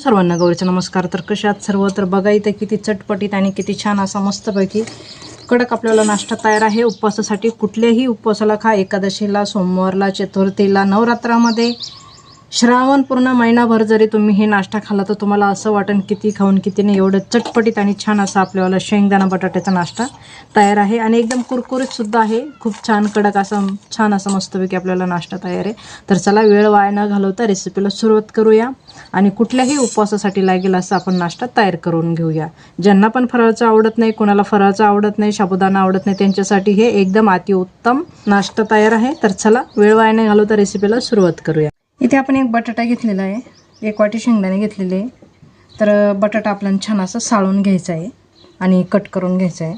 सर्वांना गौरीचा नमस्कार. तर कशात सर्व? तर बघा इथं किती चटपटीत आणि किती छान असा मस्तपैकी कडक आपल्याला नाश्ता तयार आहे. उपवासासाठी कुठल्याही उपवासाला खा. एकादशीला सोमवारला चतुर्थीला नवरात्रामध्ये श्रावण पूर्ण महिनाभर जरी तुम्ही हे नाश्ता खाल्ला तर तुम्हाला असं वाटेल किती खाऊन किती नाही एवढं चटपटीत आणि छान असा आपल्याला शेंगदाणा बटाट्याचा नाश्ता तयार आहे. आणि एकदम कुरकुरीतसुद्धा आहे. खूप छान कडक असा छान असा मस्तपैकी आपल्याला नाश्ता तयार आहे. तर चला वेळ वाया न घालवता रेसिपीला सुरुवात करूया. आणि कुठल्याही उपवासासाठी लागेल असं आपण नाश्ता तयार करून घेऊया. ज्यांना पण फराळचं आवडत नाही कोणाला फराळचं आवडत नाही साबुदाणा आवडत नाही त्यांच्यासाठी हे एकदम अतिउत्तम नाश्ता तयार आहे. तर चला वेळ वाया नाही घालवता रेसिपीला सुरुवात करूया. इथे आपण एक बटाटा घेतलेला आहे. एक वाटी शेंगदाणे घेतलेले आहे. तर बटाटा आपल्याला छान असं साळून घ्यायचा आहे आणि कट करून घ्यायचा आहे.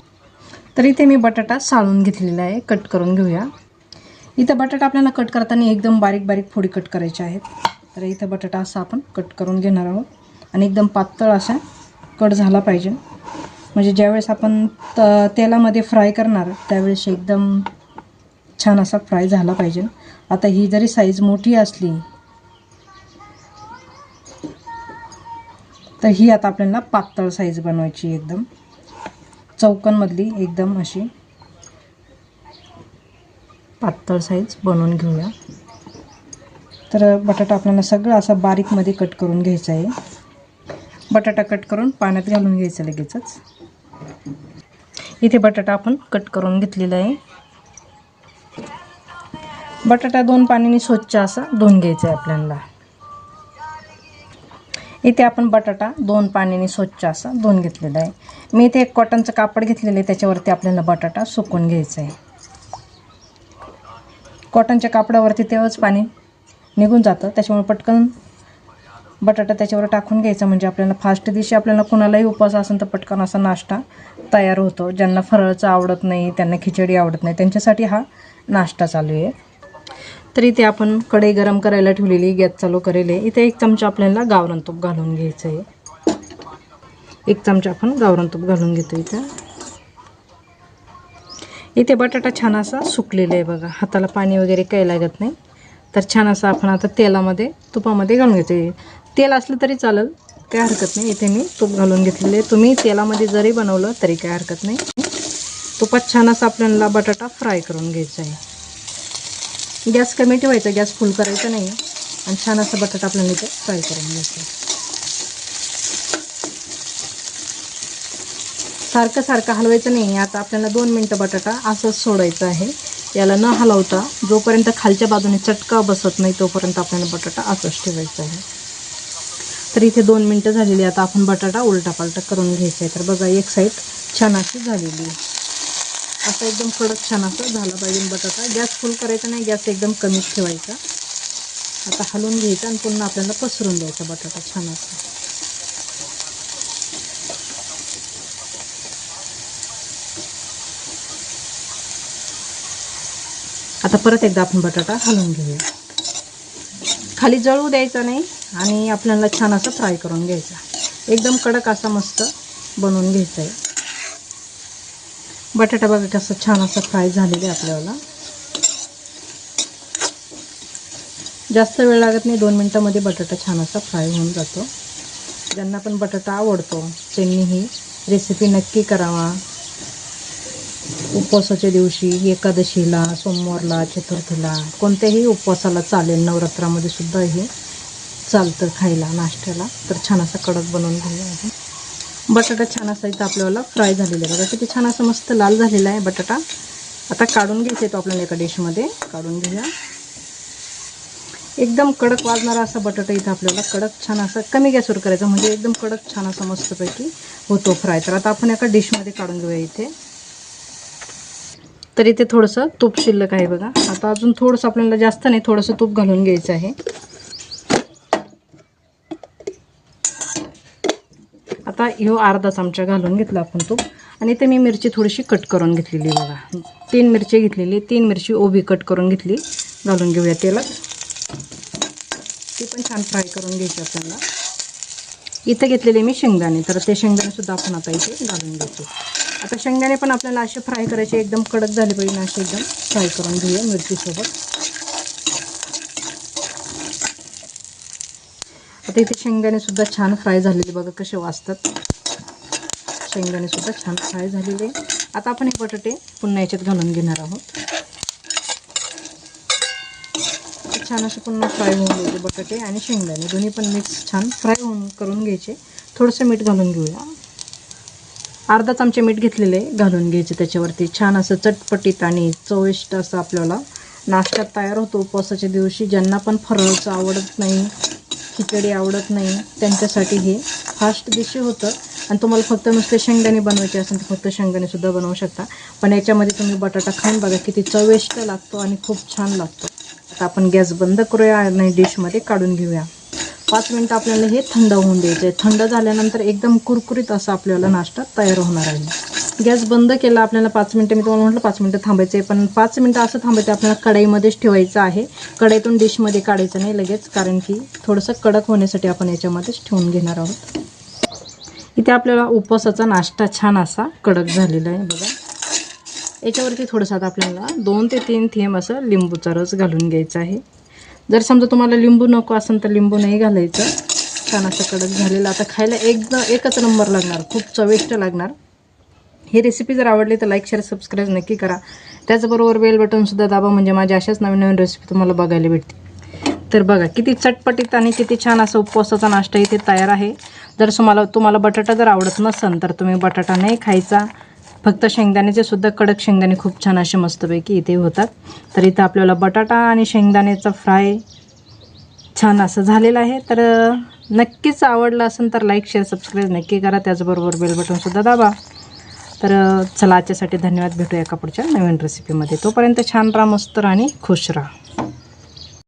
तर इथे मी बटाटा साळून घेतलेला आहे. कट करून घेऊया. इथं बटाटा आपल्याला कट करताना एकदम बारीक बारीक फोडी कट करायच्या आहेत. तर इथं बटाटा असा आपण कट करून घेणार आहोत. आणि एकदम पातळ असा कट झाला पाहिजे. म्हणजे ज्यावेळेस आपण त तेलामध्ये फ्राय करणार त्यावेळेस एकदम छान असा फ्राय झाला पाहिजे. आता ही जरी साईज मोठी असली तर ही आता आपल्याला पातळ साईज बनवायची एकदम. चौकनमधली एकदम अशी पातळ साईज बनवून घेऊया. तर बटाटा आपल्याला सगळं असं बारीकमध्ये कट करून घ्यायचं आहे. बटाटा कट करून पाण्यात घालून घ्यायचं लगेचच. इथे बटाटा आपण कट करून घेतलेला आहे. बटाटा दोन पाण्याने स्वच्छ असा धुवून घ्यायचा आहे आपल्याला. इथे आपण बटाटा दोन पाण्याने स्वच्छ असा धुवून घेतलेला आहे. मी इथे एक कॉटनचं कापड घेतलेलं आहे त्याच्यावरती आपल्याला बटाटा सुकून घ्यायचा आहे. कॉटनच्या कापडावरती तेव्हाच पाणी निघून जातं त्याच्यामुळे पटकन बटाटा त्याच्यावर टाकून घ्यायचा म्हणजे आपल्याला फास्ट दिवशी आपल्याला कुणालाही उपवास असेल तर पटकन असा नाश्ता तयार होतो. ज्यांना फरळचं आवडत नाही त्यांना खिचडी आवडत नाही त्यांच्यासाठी हा नाश्ता चालू आहे. तर इथे आपण कढई गरम करायला ठेवलेली गॅस चालू करेल. आहे इथे एक चमचा आपल्याला गावरण तूप घालून घ्यायचं आहे. एक चमचा आपण गावरण तूप घालून घेतो इथं. इथे बटाटा छान असा सुकलेला आहे बघा. हाताला पाणी वगैरे काही लागत नाही. तर छान असं आपण आता तेलामध्ये तुपामध्ये घालून घेतो तेल असलं तरी चालेल काय हरकत नाही. इथे मी तूप घालून घेतलेले तुम्ही तेलामध्ये जरी बनवलं तरी काय हरकत नाही. तुपात छान असं आपल्याला बटाटा फ्राय करून घ्यायचा आहे. गॅस कमी ठेवायचा गॅस फुल करायचा नाही. आणि छान असं बटाटा आपल्याला इथे फ्राय करून घ्यायचं. सारखं सारखं हलवायचं नाही. आता आपल्याला दोन मिनटं बटाटा असंच सोडायचं आहे. याला न हलवता जोपर्यंत खालच्या बाजूने चटका बसत नाही तोपर्यंत आपल्याला बटाटा असंच ठेवायचा आहे. तर इथे दोन मिनटं झालेली आता आपण बटाटा उलटा पालटा करून घ्यायचा आहे. तर बघा एक साईड छान अशी झालेली आहे. असं एकदम कडक छान असं झालं पाहिजे बटाटा. गॅस फुल करायचा नाही गॅस एकदम कमीच ठेवायचा. आता हलवून घ्यायचा आणि पुन्हा आपल्याला पसरून द्यायचा बटाटा छान असा आता परत एकदा आपण बटाटा हलवून घेऊया. खाली जळू द्यायचा नाही आणि आपल्याला छान असं फ्राय करून घ्यायचा. एकदम कडक असा मस्त बनवून घ्यायचा आहे. बटाटा बघा कसं छान असं फ्राय झालेलं आहे आपल्याला. जास्त वेळ लागत नाही दोन मिनटामध्ये बटाटा छान असा फ्राय होऊन जातो. ज्यांना पण बटाटा आवडतो त्यांनी ही रेसिपी नक्की करावा. उपवासाच्या दिवशी एकादशीला सोमवारला चतुर्थीला कोणत्याही उपवासाला चालेल नवरात्रामध्ये सुद्धा हे चालतं खायला नाश्त्याला. तर छान असा कडक बनवून घेऊया आहे. बटाटा छान असा इथं आपल्याला फ्राय झालेला आहे. बघा किती छान असं मस्त लाल झालेला आहे बटाटा. आता काढून घ्यायचा आहे तो आपल्याला एका डिशमध्ये काढून घेऊया. एकदम कडक वाजणारा असा बटाटा इथं आपल्याला कडक छान असा कमी गॅसवर करायचा म्हणजे एकदम कडक छान असा मस्तपैकी होतो फ्राय तर आता आपण एका डिशमध्ये काढून घेऊया इथे. तर इथे थोडंसं तूप शिल्लक आहे बघा. आता अजून थोडंसं आपल्याला जास्त नाही थोडंसं तूप घालून घ्यायचं आहे. आता ह्यो अर्धा चमचा घालून घेतला आपण तो. आणि इथे मी मिरची थोडीशी कट करून घेतलेली बघा. तीन मिरची घेतलेली तीन मिरची ओबी कट करून घेतली. घालून घेऊया तेलात. ती पण छान फ्राय करून घ्यायची आपल्याला. इथं घेतलेले मी शेंगदाणे. तर ते शेंगदाणेसुद्धा आपण आता इथे घालून घेतो. आता शेंगदाणे पण आपल्याला असे फ्राय करायचे एकदम कडक झाले पाहिजे असे एकदम फ्राय करून घेऊया मिरचीसोबत. आता इथे शेंगदाणे सुद्धा छान फ्राय झालेले बघा कसे वाजतात. शेंगदाणे सुद्धा छान फ्राय झालेले. आता आपण हे बटाटे पुन्हा याच्यात घालून घेणार आहोत. छान असे पुन्हा फ्राय होऊन घ्यायचे बटाटे आणि शेंगदाणे. दोन्ही पण मिक्स छान फ्राय होऊन करून घ्यायचे. थोडंसं मीठ घालून घेऊया. अर्धा चमचे मीठ घेतलेले घालून घ्यायचे त्याच्यावरती. छान असं चटपटीत आणि चविष्ट असं आपल्याला नाश्त्यात तयार होतो उपवासाच्या दिवशी. ज्यांना पण फरळचं आवडत नाही खिचडी आवडत नाही त्यांच्यासाठी हे. फास्ट डिश होतं. आणि तुम्हाला फक्त नुसते शेंगदाणे बनवायचे असेल तर फक्त शेंगदाणेसुद्धा बनवू शकता. पण याच्यामध्ये तुम्ही बटाटा खाऊन बघा किती चविष्ट लागतो आणि खूप छान लागतो. आता आपण गॅस बंद करूया आणि डिशमध्ये काढून घेऊया. पाच मिनटं आपल्याला हे थंड होऊन द्यायचं आहे थंड झाल्यानंतर एकदम कुरकुरीत असा आपल्याला नाश्ता तयार होणार आहे. गॅस बंद केला आपल्याला पाच मिनटं मी तुम्हाला म्हटलं पाच मिनटं थांबायचं आहे पण पाच मिनटं असं थांबायचं आपल्याला कढईमध्येच ठेवायचं आहे. कढईतून डिशमध्ये काढायचं नाही लगेच कारण की थोडंसं कडक होण्यासाठी आपण याच्यामध्येच ठेवून घेणार आहोत. इथे आपल्याला उपवासाचा नाश्ता छान असा कडक झालेला आहे बघा. याच्यावरती थोडंसं आता आपल्याला दोन ते तीन थेंब असं लिंबूचा रस घालून घ्यायचा आहे. जर समजा तुम्हाला लिंबू नको असेल तर लिंबू नाही घालायचं. छान असं कडक झालेलं. आता खायला एकदम एकच नंबर लागणार खूप चविष्ट लागणार. ही रेसिपी जर आवडली तर लाईक शेअर सबस्क्राईब नक्की करा. त्याचबरोबर बेल बटनसुद्धा दाबा म्हणजे माझ्या अशाच नवीन नवीन रेसिपी तुम्हाला बघायला भेटते तर बघा किती चटपटीत आणि किती छान असं उपवासाचा नाश्ता इथे तयार आहे. जर तुम्हाला तुम्हाला बटाटा जर आवडत नसेल तर तुम्ही बटाटा नाही खायचा. फक्त शेंगदाण्याचे सुद्धा कडक शेंगदाणे खूप छान असे मस्तपैकी इथे होतात. तर इथं आपल्याला बटाटा आणि शेंगदाण्याचा फ्राय छान असं झालेलं आहे. तर नक्कीच आवडलं असेल तर लाईक शेअर सबस्क्राईब नक्की करा. त्याचबरोबर बेल बटनसुद्धा दाबा. तर चला आजच्यासाठी धन्यवाद. भेटूया एका पुढच्या नवीन रेसिपीमध्ये तोपर्यंत छान राहा मस्त राहा आणि खुश राहा.